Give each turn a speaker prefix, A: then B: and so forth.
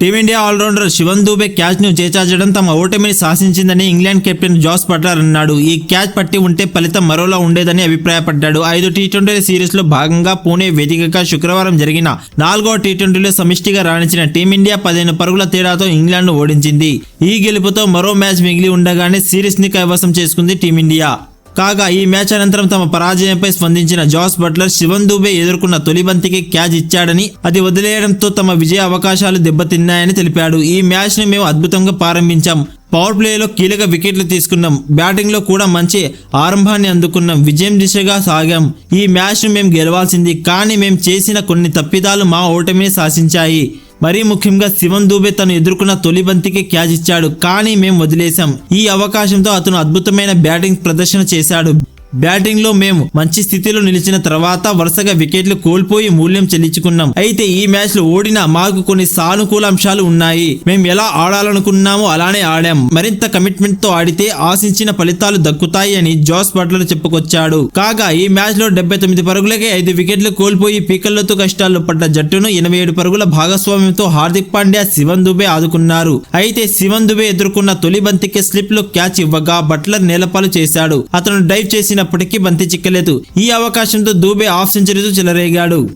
A: Team India allrounder Shivam Dube క్యాచ్ను చేచార్చడం తమ ఓటమిని శాసించిందని ఇంగ్లాండ్ కెప్టెన్ జాస్ బట్లర్ అన్నాడు. ఈ క్యాచ్ పట్టి ఉంటే ఫలితం మరోలా ఉండేదని అభిప్రాయపడ్డాడు. ఐదు టీ ట్వంటీ సిరీస్లో భాగంగా పూణే వేదికగా శుక్రవారం జరిగిన నాలుగో టీ ట్వంటీలో సమిష్టిగా రాణించిన టీమిండియా పదిహేను పరుగుల తేడాతో ఇంగ్లాండ్ను ఓడించింది. ఈ గెలుపుతో మరో మ్యాచ్ మిగిలి ఉండగానే సిరీస్ని కైవసం చేసుకుంది టీమిండియా. కాగా ఈ మ్యాచ్ అనంతరం తమ పరాజయంపై స్పందించిన జాస్ బట్లర్ శివన్ దూబే ఎదుర్కొన్న తొలి బంతికి క్యాచ్ ఇచ్చాడని అది వదిలేయడంతో తమ విజయ అవకాశాలు దెబ్బతిన్నాయని తెలిపాడు. ఈ మ్యాచ్ని మేము అద్భుతంగా ప్రారంభించాం. పవర్ ప్లేలో కీలక వికెట్లు తీసుకున్నాం. బ్యాటింగ్లో కూడా మంచి ఆరంభాన్ని అందుకున్నాం. విజయం దిశగా సాగాం. ఈ మ్యాచ్ను మేము గెలవాల్సింది. కానీ మేము చేసిన కొన్ని తప్పిదాలు మా ఓటమిని శాసించాయి. మరీ ముఖ్యంగా శివన్ దూబే తను ఎదుర్కొన్న తొలి బంతికి క్యాచ్ ఇచ్చాడు. కానీ మేము వదిలేశాం. ఈ అవకాశంతో అతను అద్భుతమైన బ్యాటింగ్ ప్రదర్శన చేశాడు. బ్యాటింగ్లో మేము మంచి స్థితిలో నిలిచిన తర్వాత వరుసగా వికెట్లు కోల్పోయి మూల్యం చెల్లించుకున్నాం. అయితే ఈ మ్యాచ్లో ఓడినా మాకు కొన్ని సానుకూల అంశాలు ఉన్నాయి. మేము ఎలా ఆడాలనుకున్నామో అలానే ఆడాం. మరింత కమిట్మెంట్తో ఆడితే ఆశించిన ఫలితాలు దక్కుతాయి అని జాస్ బట్లర్ చెప్పుకొచ్చాడు. కాగా ఈ మ్యాచ్లో డెబ్బై తొమ్మిది పరుగులకే ఐదు వికెట్లు కోల్పోయి పీకల్లోతో కష్టాల్లో పడ్డ జట్టును ఎనభై ఏడు పరుగుల భాగస్వామ్యంతో హార్దిక్ పాండ్యా శివన్ దుబే ఆదుకున్నారు. అయితే శివన్ దుబే ఎదుర్కొన్న తొలి బంతికి స్లిప్లో క్యాచ్ ఇవ్వగా బట్లర్ నేలపాలు చేశాడు. అతను డైవ్ చేసిన చేసినప్పటికీ బంతి చిక్కలేదు. ఈ అవకాశంతో దూబే హాఫ్ సెంచరీతో చెలరేగాడు.